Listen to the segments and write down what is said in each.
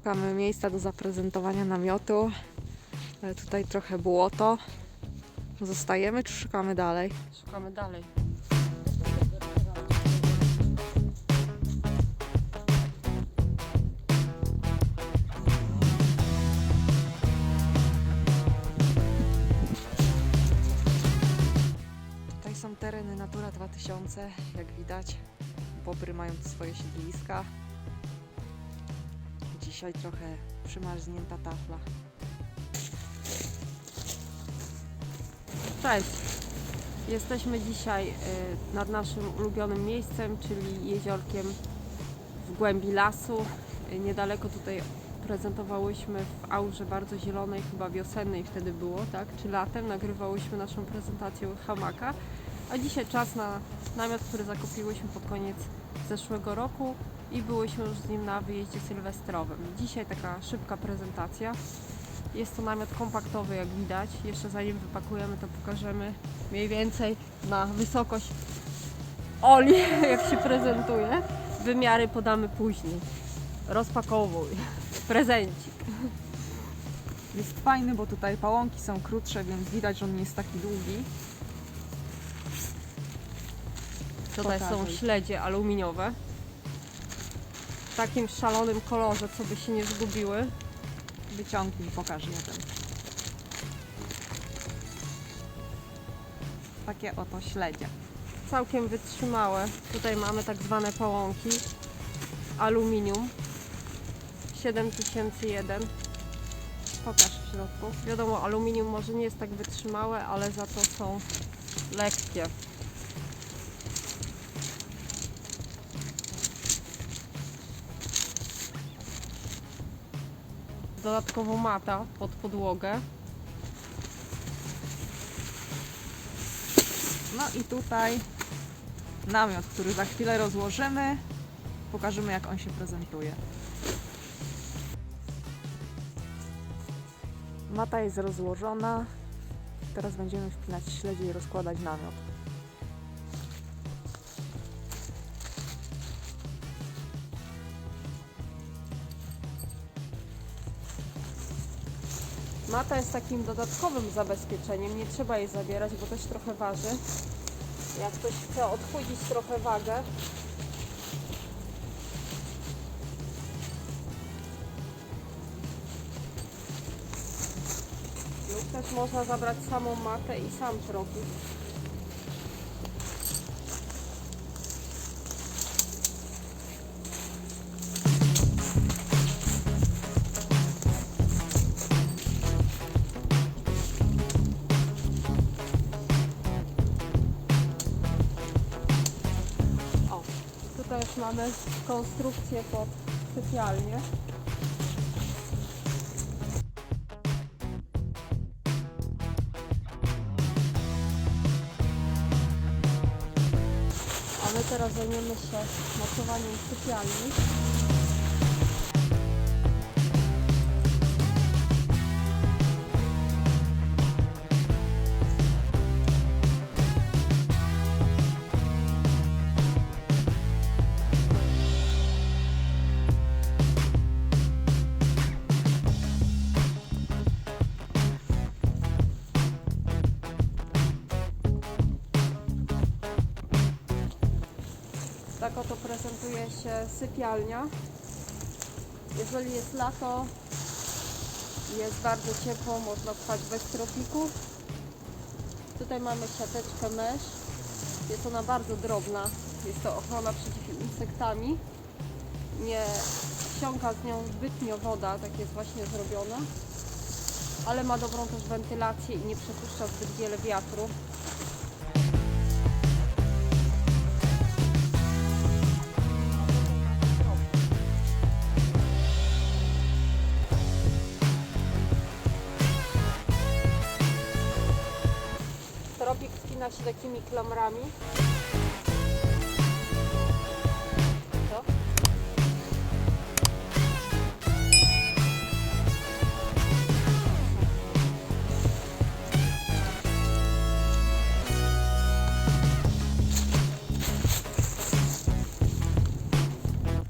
Szukamy miejsca do zaprezentowania namiotu. Ale tutaj trochę błoto. Zostajemy czy szukamy dalej? Szukamy dalej. Tutaj są tereny Natura 2000, jak widać. Bobry mają tu swoje siedliska. Dzisiaj trochę przymarznięta tafla. Cześć! Jesteśmy dzisiaj y, nad naszym ulubionym miejscem, czyli jeziorkiem w głębi lasu. Y, Niedaleko tutaj prezentowałyśmy w aurze bardzo zielonej, chyba wiosennej wtedy było, tak? Czy latem nagrywałyśmy naszą prezentację hamaka. A dzisiaj czas na namiot, który zakupiłyśmy pod koniec zeszłego roku i byłyśmy już z nim na wyjeździe sylwestrowym. Dzisiaj taka szybka prezentacja. Jest to namiot kompaktowy, jak widać. Jeszcze zanim wypakujemy, to pokażemy mniej więcej na wysokość Oli, jak się prezentuje. Wymiary podamy później. Rozpakowuj. Prezencik. Jest fajny, bo tutaj pałąki są krótsze, więc widać, że on nie jest taki długi. Tutaj są Pokażę. śledzie aluminiowe. Takim szalonym kolorze, co by się nie zgubiły. Wyciągnij, pokaż jeden. Takie oto śledzie. Całkiem wytrzymałe. Tutaj mamy tak zwane pałąki. Aluminium. 7001. Pokaż w środku. Wiadomo, aluminium może nie jest tak wytrzymałe, ale za to są lekkie. Dodatkowo mata pod podłogę. No i tutaj namiot, który za chwilę rozłożymy. Pokażemy, jak on się prezentuje. Mata jest rozłożona. Teraz będziemy wpinać śledzie i rozkładać namiot. Mata jest takim dodatkowym zabezpieczeniem, nie trzeba jej zabierać, bo też trochę waży. Jak ktoś chce odchudzić trochę wagę, lub też można zabrać samą matę i sam trochę. Konstrukcję pod sypialnię. A my teraz zajmiemy się mocowaniem sypialni. Sypialnia. Jeżeli jest lato, jest bardzo ciepło, można spać bez tropików. Tutaj mamy siateczkę mesh. Jest ona bardzo drobna. Jest to ochrona przeciw insektami. Nie wsiąka z nią zbytnio woda, tak jest właśnie zrobione. Ale ma dobrą też wentylację i nie przepuszcza zbyt wiele wiatru. Takimi klamrami.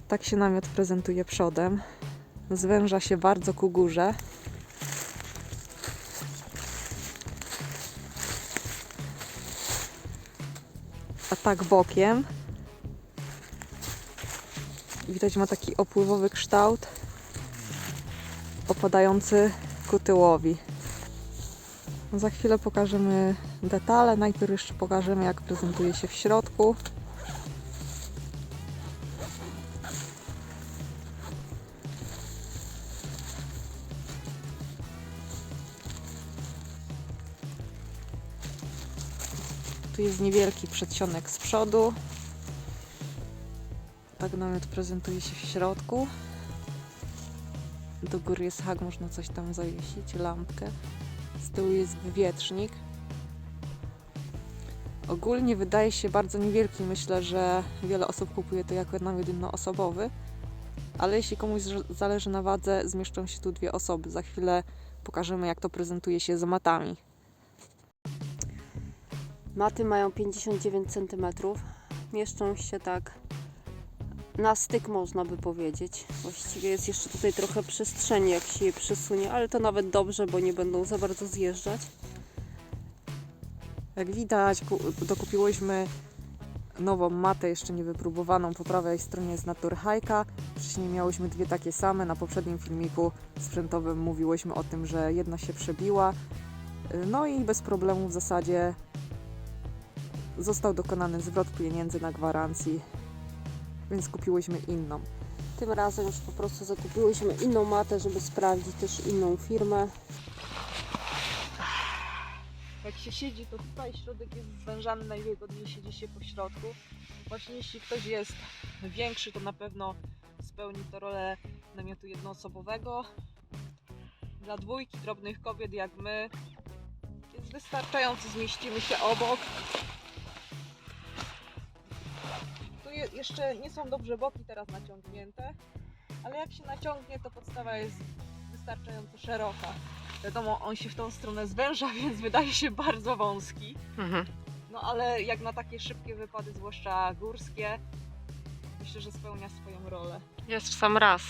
Tak się namiot prezentuje przodem. zwęża się bardzo ku górze. Tak bokiem widać ma taki opływowy kształt opadający ku tyłowi. Za chwilę pokażemy detale. Najpierw jeszcze pokażemy, jak prezentuje się w środku. Tu jest niewielki przedsionek z przodu. Tak namiot prezentuje się w środku. Do góry jest hak, można coś tam zawiesić, lampkę. Z tyłu jest wywietrznik. Ogólnie wydaje się bardzo niewielki. Myślę, że wiele osób kupuje to jako namiot jednoosobowy. Ale jeśli komuś zależy na wadze, zmieszczą się tu dwie osoby. Za chwilę pokażemy, jak to prezentuje się z matami. Maty mają 59 cm. Mieszczą się tak na styk, można by powiedzieć. Właściwie jest jeszcze tutaj trochę przestrzeni, jak się je przesunie, ale to nawet dobrze, bo nie będą za bardzo zjeżdżać. Jak widać, ku- dokupiłyśmy nową matę, jeszcze nie wypróbowaną. Po prawej stronie jest Naturhajka. Wcześniej miałyśmy dwie takie same. Na poprzednim filmiku sprzętowym mówiłyśmy o tym, że jedna się przebiła. No i bez problemu w zasadzie został dokonany zwrot pieniędzy na gwarancji, więc kupiłyśmy inną. Tym razem już po prostu zakupiłyśmy inną matę, żeby sprawdzić też inną firmę. Jak się siedzi, to tutaj środek jest zwężany, najwygodniej siedzi się po środku. Właśnie jeśli ktoś jest większy, to na pewno spełni to rolę namiotu jednoosobowego. Dla dwójki drobnych kobiet jak my jest wystarczający, zmieścimy się obok. Tu je, jeszcze nie są dobrze boki teraz naciągnięte, ale jak się naciągnie, to podstawa jest wystarczająco szeroka. Wiadomo, on się w tą stronę zwęża, więc wydaje się bardzo wąski. No ale jak na takie szybkie wypady, zwłaszcza górskie, myślę, że spełnia swoją rolę. Jest w sam raz.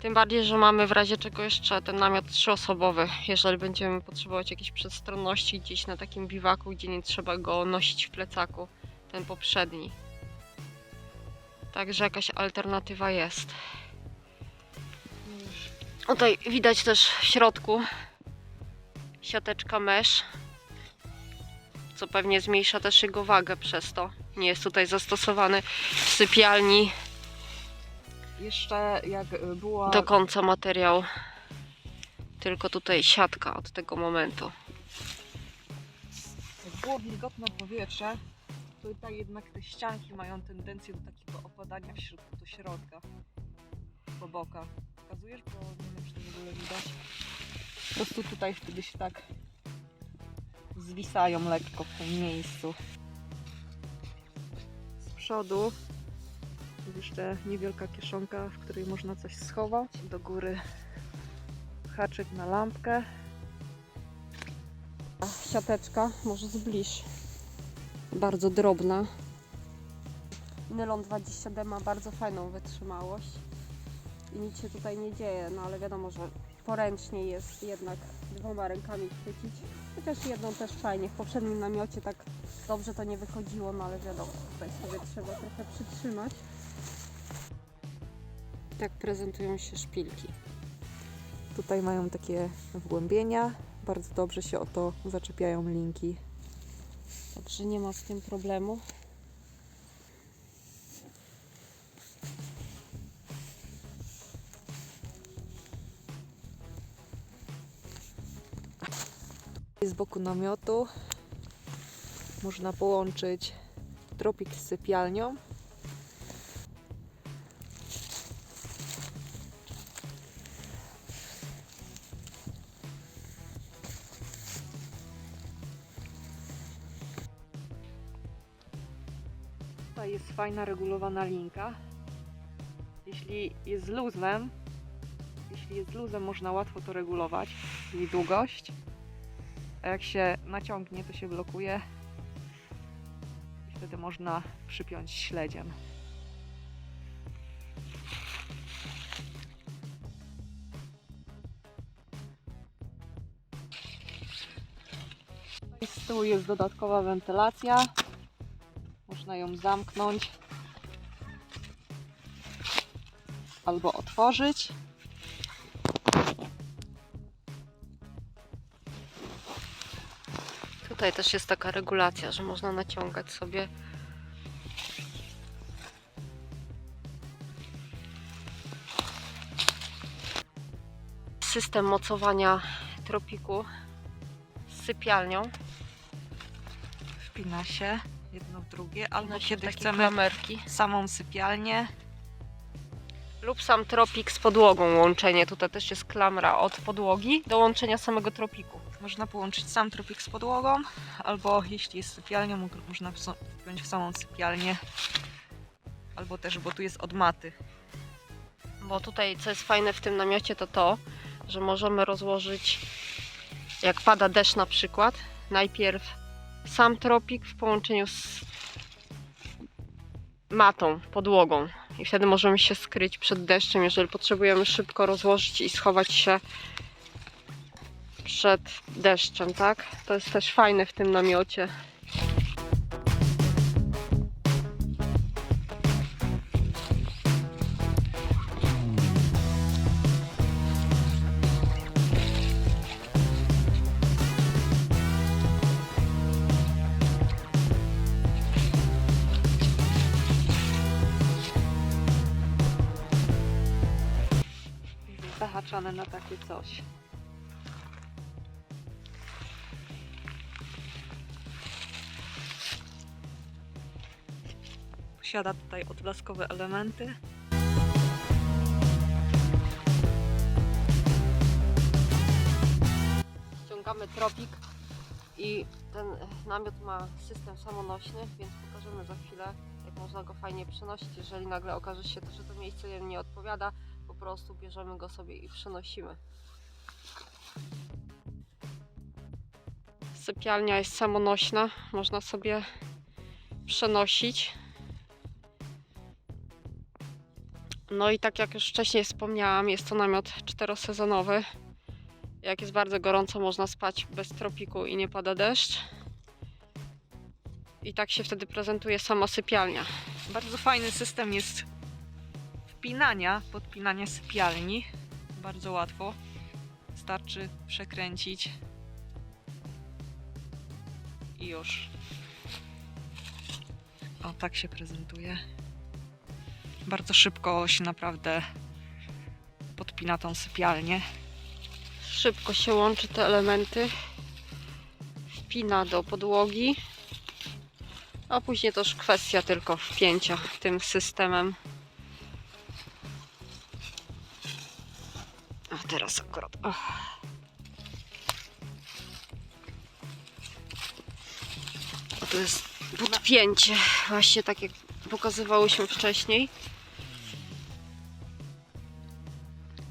Tym bardziej, że mamy w razie czego jeszcze ten namiot trzyosobowy. Jeżeli będziemy potrzebować jakiejś przestronności gdzieś na takim biwaku, gdzie nie trzeba go nosić w plecaku, ten poprzedni. Także jakaś alternatywa jest. Tutaj widać też w środku siateczka mesh, co pewnie zmniejsza też jego wagę przez to. Nie jest tutaj zastosowany w sypialni Jeszcze jak y, była do końca materiał. Tylko tutaj siatka od tego momentu. jak było wilgotne powietrze, to tutaj jednak te ścianki mają tendencję do takiego opadania w środku do środka, po bokach. Pokazujesz, bo nie wiem, czy to w ogóle widać. Po prostu tutaj wtedy się tak zwisają lekko w tym miejscu. Z przodu jest jeszcze niewielka kieszonka, w której można coś schować. Do góry haczyk na lampkę. Siateczka, może zbliż. Bardzo drobna. Nylon 20D ma bardzo fajną wytrzymałość. I nic się tutaj nie dzieje, no ale wiadomo, że poręcznie jest jednak dwoma rękami chwycić. Chociaż jedną też fajnie. W poprzednim namiocie tak dobrze to nie wychodziło, no ale wiadomo, tutaj sobie trzeba trochę przytrzymać. Tak prezentują się szpilki. Tutaj mają takie wgłębienia. Bardzo dobrze się o to zaczepiają linki. Także nie ma z tym problemu. Z boku namiotu można połączyć tropik z sypialnią. fajna, regulowana linka. Jeśli jest z luzem, jeśli jest z luzem, można łatwo to regulować, czyli długość. A jak się naciągnie, to się blokuje i wtedy można przypiąć śledziem. Z tyłu jest dodatkowa wentylacja. Można ją zamknąć. Albo otworzyć. Tutaj też jest taka regulacja, że można naciągać sobie. System mocowania tropiku z sypialnią. Wpina się jedno w drugie, albo kiedy chcemy klamerki. samą sypialnię. Lub sam tropik z podłogą łączenie. Tutaj też jest klamra od podłogi do łączenia samego tropiku. Można połączyć sam tropik z podłogą, albo jeśli jest sypialnia, mo- można wpiąć w samą sypialnię. Albo też, bo tu jest od maty. Bo tutaj, co jest fajne w tym namiocie, to to, że możemy rozłożyć, jak pada deszcz na przykład, najpierw sam tropik w połączeniu z matą, podłogą. I wtedy możemy się skryć przed deszczem, jeżeli potrzebujemy szybko rozłożyć i schować się przed deszczem, tak? To jest też fajne w tym namiocie. Zahaczane na takie coś. Posiada tutaj odblaskowe elementy. ściągamy tropik i ten namiot ma system samonośny, więc pokażemy za chwilę, jak można go fajnie przenosić. Jeżeli nagle okaże się, że to miejsce nie odpowiada, po prostu bierzemy go sobie i przenosimy. Sypialnia jest samonośna, można sobie przenosić. No i tak jak już wcześniej wspomniałam, jest to namiot czterosezonowy. Jak jest bardzo gorąco, można spać bez tropiku i nie pada deszcz. I tak się wtedy prezentuje sama sypialnia. Bardzo fajny system jest wpinania, podpinania sypialni. Bardzo łatwo. Wystarczy przekręcić i już. O, tak się prezentuje. Bardzo szybko się naprawdę podpina tą sypialnię. Szybko się łączy te elementy. Wpina do podłogi. A później to już kwestia tylko wpięcia tym systemem. Teraz akurat. A to jest podpięcie, właśnie tak jak pokazywałyśmy wcześniej.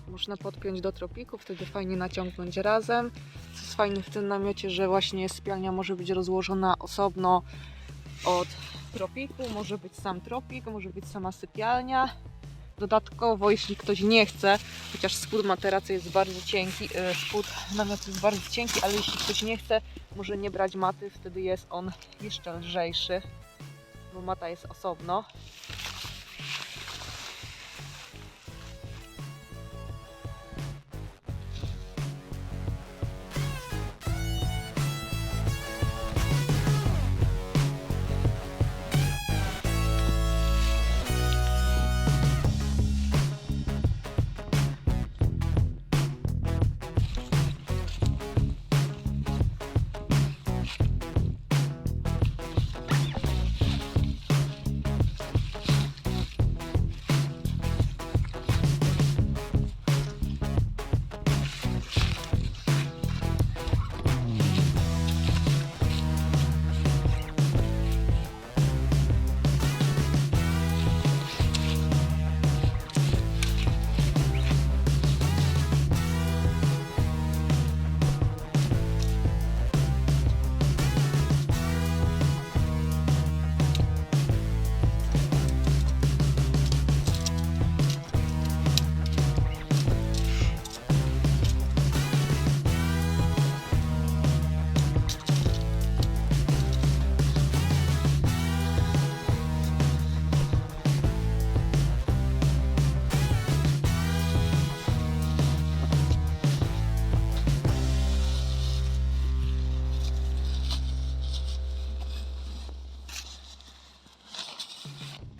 Można podpiąć do tropiku, wtedy fajnie naciągnąć razem. Co jest fajne w tym namiocie, że właśnie sypialnia może być rozłożona osobno od tropiku, może być sam tropik, może być sama sypialnia. Dodatkowo, jeśli ktoś nie chce, chociaż spód materacy jest bardzo cienki, e, spód namiotu jest bardzo cienki, ale jeśli ktoś nie chce, może nie brać maty, wtedy jest on jeszcze lżejszy, bo mata jest osobno.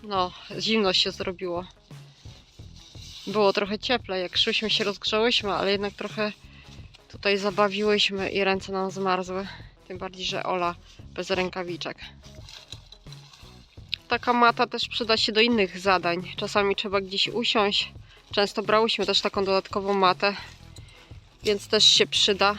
No, zimno się zrobiło. Było trochę cieplej, jak szłyśmy się rozgrzałyśmy, ale jednak trochę tutaj zabawiłyśmy i ręce nam zmarzły. Tym bardziej, że Ola bez rękawiczek. Taka mata też przyda się do innych zadań. Czasami trzeba gdzieś usiąść. Często brałyśmy też taką dodatkową matę, więc też się przyda.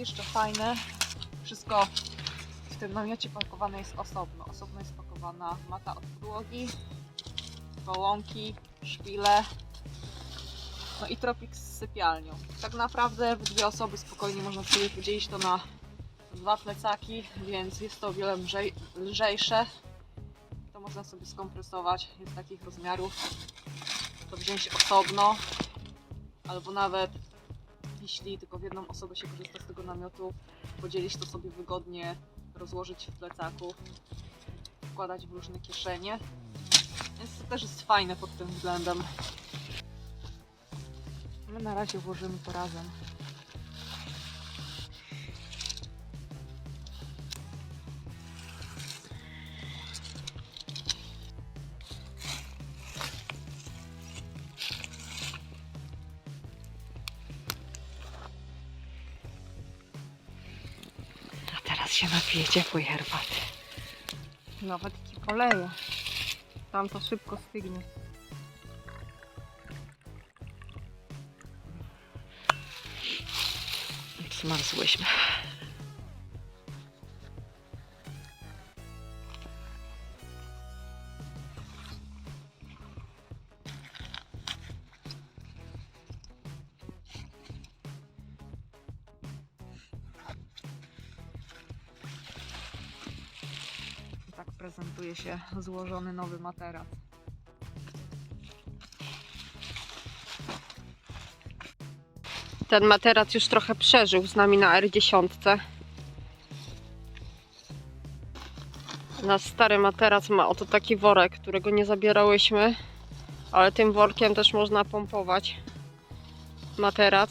Jeszcze fajne. Wszystko w tym namiocie pakowane jest osobno. Osobno jest pakowana mata od podłogi, gołąki, szpile, no i tropik z sypialnią. Tak naprawdę w dwie osoby spokojnie można sobie podzielić to na dwa plecaki, więc jest to o wiele lżej, lżejsze. To można sobie skompresować, jest takich rozmiarów. To wziąć osobno, albo nawet jeśli tylko w jedną osobę się korzysta z tego namiotu, podzielić to sobie wygodnie, rozłożyć w plecaku, wkładać w różne kieszenie. Więc to też jest fajne pod tym względem. My na razie włożymy to razem. Się napije ciepłej herbaty. Nawet ci poleję. Tam to szybko stygnie. Zmarzłyśmy. Prezentuje się złożony nowy materac. Ten materac już trochę przeżył z nami na R10. Nasz stary materac ma oto taki worek, którego nie zabierałyśmy, ale tym workiem też można pompować materac.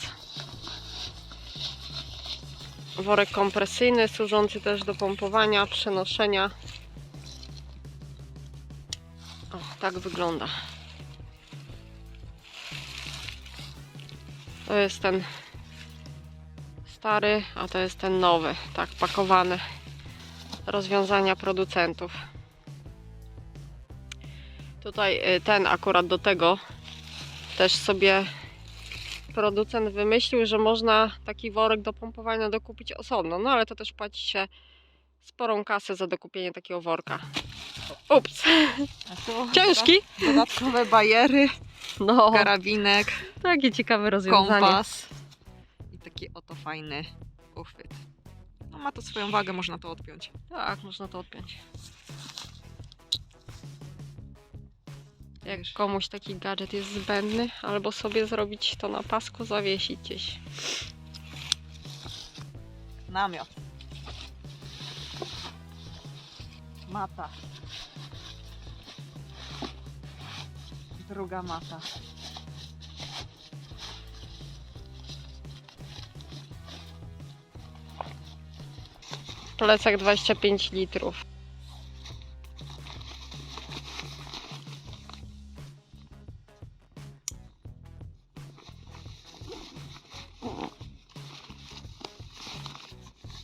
Worek kompresyjny, służący też do pompowania, przenoszenia. Tak wygląda. To jest ten stary, a to jest ten nowy, tak pakowany. Rozwiązania producentów. Tutaj y, ten akurat do tego też sobie producent wymyślił, że można taki worek do pompowania dokupić osobno. No ale to też płaci się sporą kasę za dokupienie takiego worka. Ups, ciężki. Dodatkowe bajery, No, karabinek. takie ciekawe rozwiązanie. kompas i taki oto fajny uchwyt. No ma to swoją wagę, można to odpiąć. Tak, można to odpiąć. Jak Wiesz. komuś taki gadżet jest zbędny, albo sobie zrobić to na pasku, zawiesić gdzieś. Namiot. Mata. Druga mata. Plecak 25 litrów.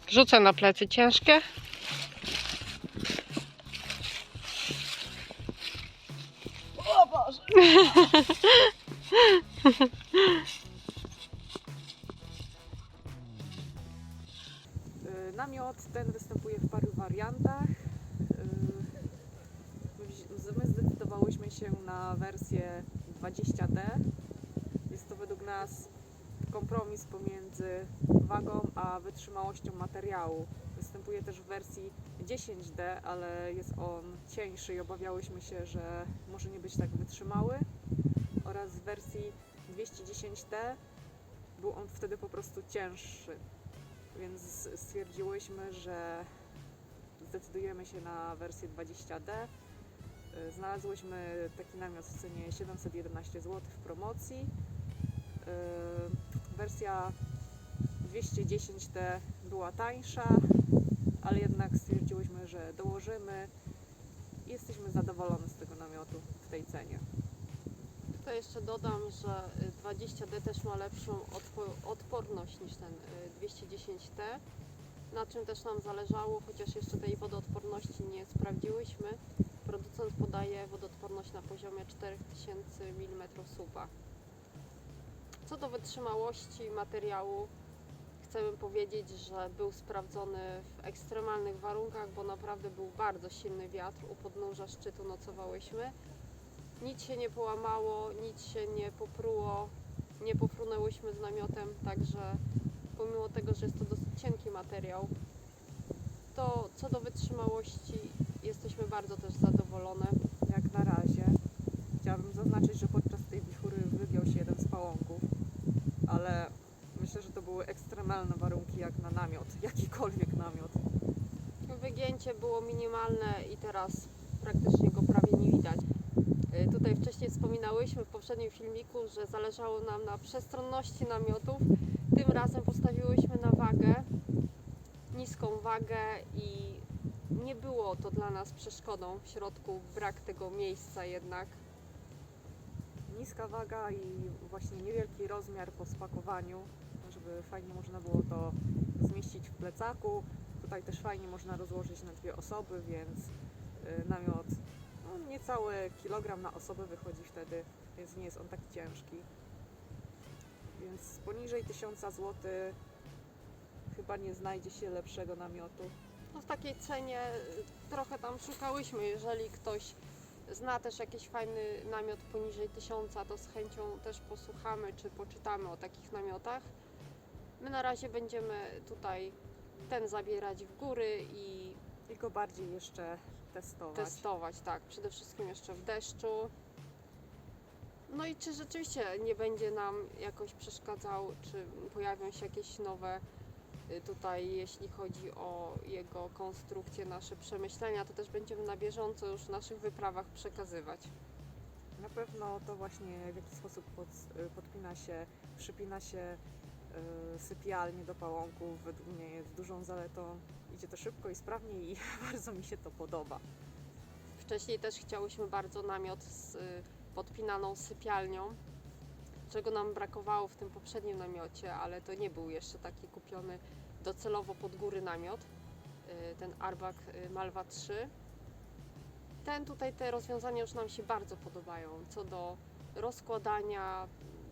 Rzucę na plecy ciężkie. Namiot ten występuje w paru wariantach. Y, wzi- My zdecydowałyśmy się na wersję 20D. Jest to według nas kompromis pomiędzy wagą a wytrzymałością materiału. Występuje też w wersji 10D, ale jest on cieńszy i obawiałyśmy się, że może nie być tak wytrzymały. Wersji 210D był on wtedy po prostu cięższy. Więc stwierdziłyśmy, że zdecydujemy się na wersję 20D. Y, Znalazłyśmy taki namiot w cenie 711 zł w promocji. Y, Wersja 210T była tańsza, ale jednak stwierdziłyśmy, że dołożymy i jesteśmy zadowolone z tego namiotu w tej cenie. Tutaj jeszcze dodam, że y, 20D też ma lepszą odpo- odporność niż ten y, 210T, na czym też nam zależało, chociaż jeszcze tej wodoodporności nie sprawdziłyśmy. Producent podaje wodoodporność na poziomie 4000 mm supa. Co do wytrzymałości materiału, chcemy powiedzieć, że był sprawdzony w ekstremalnych warunkach, bo naprawdę był bardzo silny wiatr. U podnóża szczytu nocowałyśmy. Nic się nie połamało, nic się nie popruło, nie pofrunęłyśmy z namiotem, także pomimo tego, że jest to dosyć cienki materiał, to co do wytrzymałości jesteśmy bardzo też zadowolone. Jak na razie chciałabym zaznaczyć, że podczas tej wichury wygiął się jeden z pałąków, ale myślę, że to były ekstremalne warunki jak na namiot, jakikolwiek namiot. Wygięcie było minimalne i teraz praktycznie go prawie nie widać. Y, Tutaj wcześniej wspominałyśmy w poprzednim filmiku, że zależało nam na przestronności namiotów. Tym razem postawiłyśmy na wagę, niską wagę i nie było to dla nas przeszkodą w środku, brak tego miejsca jednak. Niska waga i właśnie niewielki rozmiar po spakowaniu, żeby fajnie można było to zmieścić w plecaku. Tutaj też fajnie można rozłożyć na dwie osoby, więc y, namiot niecały kilogram na osobę wychodzi wtedy, więc nie jest on taki ciężki. Więc poniżej 1000 zł chyba nie znajdzie się lepszego namiotu. No w takiej cenie y, trochę tam szukałyśmy. Jeżeli ktoś zna też jakiś fajny namiot poniżej 1000, to z chęcią też posłuchamy czy poczytamy o takich namiotach. My na razie będziemy tutaj ten zabierać w góry i I go bardziej jeszcze testować. testować, tak, przede wszystkim jeszcze w deszczu. No i czy rzeczywiście nie będzie nam jakoś przeszkadzał, czy pojawią się jakieś nowe y, tutaj, jeśli chodzi o jego konstrukcję, nasze przemyślenia, to też będziemy na bieżąco już w naszych wyprawach przekazywać. Na pewno to właśnie w jaki sposób pod, podpina się, przypina się y, sypialnie do pałąków według mnie jest dużą zaletą. Idzie to szybko i sprawnie i bardzo mi się to podoba. Wcześniej też chciałyśmy bardzo namiot z y, podpinaną sypialnią, czego nam brakowało w tym poprzednim namiocie, ale to nie był jeszcze taki kupiony docelowo pod góry namiot, y, ten Arbak y, Malwa 3. Ten tutaj, te rozwiązania już nam się bardzo podobają, co do rozkładania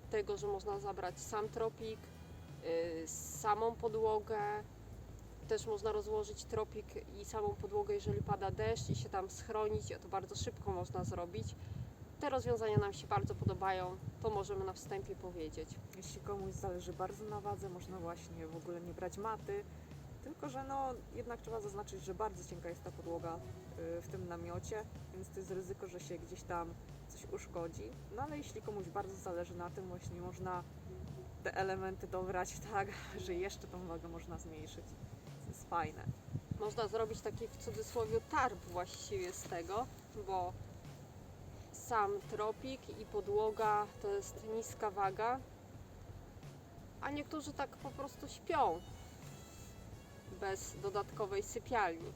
tego, że można zabrać sam tropik, samą podłogę, też można rozłożyć tropik i samą podłogę, jeżeli pada deszcz i się tam schronić, a to bardzo szybko można zrobić. Te rozwiązania nam się bardzo podobają, to możemy na wstępie powiedzieć. Jeśli komuś zależy bardzo na wadze, można właśnie w ogóle nie brać maty. Tylko, że no jednak trzeba zaznaczyć, że bardzo cienka jest ta podłoga y, w tym namiocie, więc to jest ryzyko, że się gdzieś tam coś uszkodzi. No ale jeśli komuś bardzo zależy na tym, właśnie można te elementy dobrać tak, że jeszcze tą wagę można zmniejszyć. Jest fajne. Można zrobić taki w cudzysłowie tarp właściwie z tego, bo sam tropik i podłoga to jest niska waga, a niektórzy tak po prostu śpią bez dodatkowej sypialni.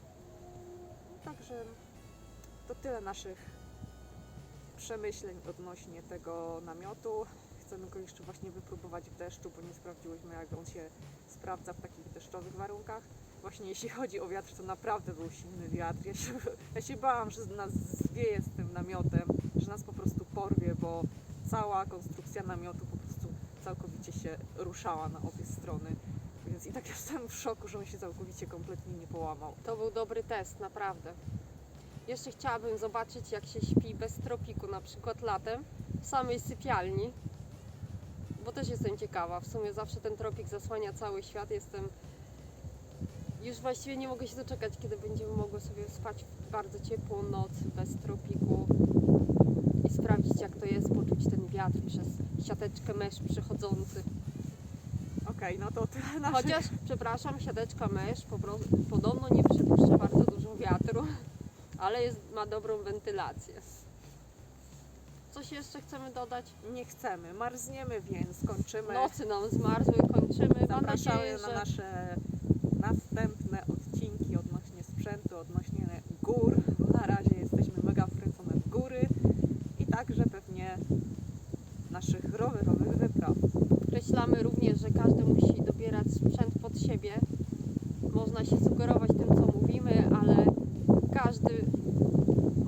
Także to tyle naszych przemyśleń odnośnie tego namiotu. Chcemy go jeszcze właśnie wypróbować w deszczu, bo nie sprawdziłyśmy jak on się sprawdza w takich deszczowych warunkach. Właśnie jeśli chodzi o wiatr, to naprawdę był silny wiatr. Ja się, ja się bałam, że nas zwieje z tym namiotem, że nas po prostu porwie, bo cała konstrukcja namiotu po prostu całkowicie się ruszała na obie strony. Więc i tak jestem w szoku, że on się całkowicie kompletnie nie połamał. To był dobry test, naprawdę. Jeszcze chciałabym zobaczyć, jak się śpi bez tropiku, na przykład latem, w samej sypialni. Bo też jestem ciekawa. W sumie zawsze ten tropik zasłania cały świat. Jestem. Już właściwie nie mogę się doczekać, kiedy będziemy mogły sobie spać w bardzo ciepłą noc bez tropiku i sprawdzić, jak to jest poczuć ten wiatr przez siateczkę mesz przechodzący. Okej, no to tyle naszych Chociaż, przepraszam, siateczka mesz po prostu, podobno nie przepuszcza bardzo dużo wiatru, ale jest, ma dobrą wentylację. Coś jeszcze chcemy dodać? Nie chcemy, marzniemy, więc kończymy. Nocy nam zmarzły, kończymy. Mam Zapraszamy nadzieję, na że nasze następne odcinki odnośnie sprzętu, odnośnie gór. Na razie jesteśmy mega wkręcone w góry i także pewnie naszych rowerowych wypraw. Podkreślamy również, że każdy musi dobierać sprzęt pod siebie. Można się sugerować tym, co mówimy, ale każdy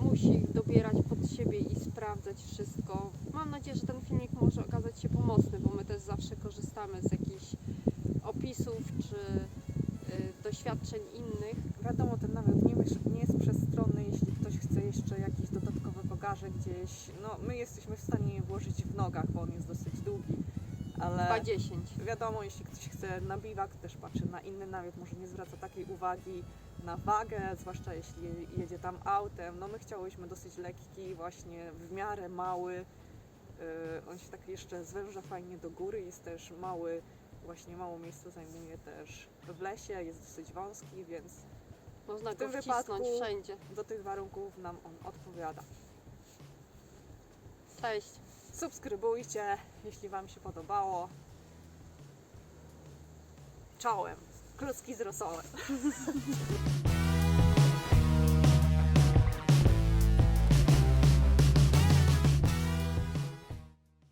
musi dobierać pod siebie i sprawdzać wszystko. Mam nadzieję, że ten filmik może okazać się pomocny, bo my też zawsze korzystamy z jakichś opisów czy y, doświadczeń innych. Wiadomo, ten namiot nie nie jest przestronny, jeśli ktoś chce jeszcze jakieś dodatkowe bagaże gdzieś. No, my jesteśmy w stanie je włożyć w nogach, bo on jest dosyć długi, ale... 2,10. Wiadomo, jeśli ktoś chce na biwak, też patrzy na inny namiot, może nie zwraca takiej uwagi na wagę, zwłaszcza jeśli je- jedzie tam autem. No my chciałyśmy dosyć lekki, właśnie w miarę mały. Yy, on się tak jeszcze zwęża fajnie do góry, jest też mały, właśnie mało miejsca zajmuje też w lesie, jest dosyć wąski, więc Można W tym go wcisnąć wypadku- wszędzie. do tych warunków nam on odpowiada. Cześć. Subskrybujcie, jeśli Wam się podobało. Czołem, kluski z rosołem.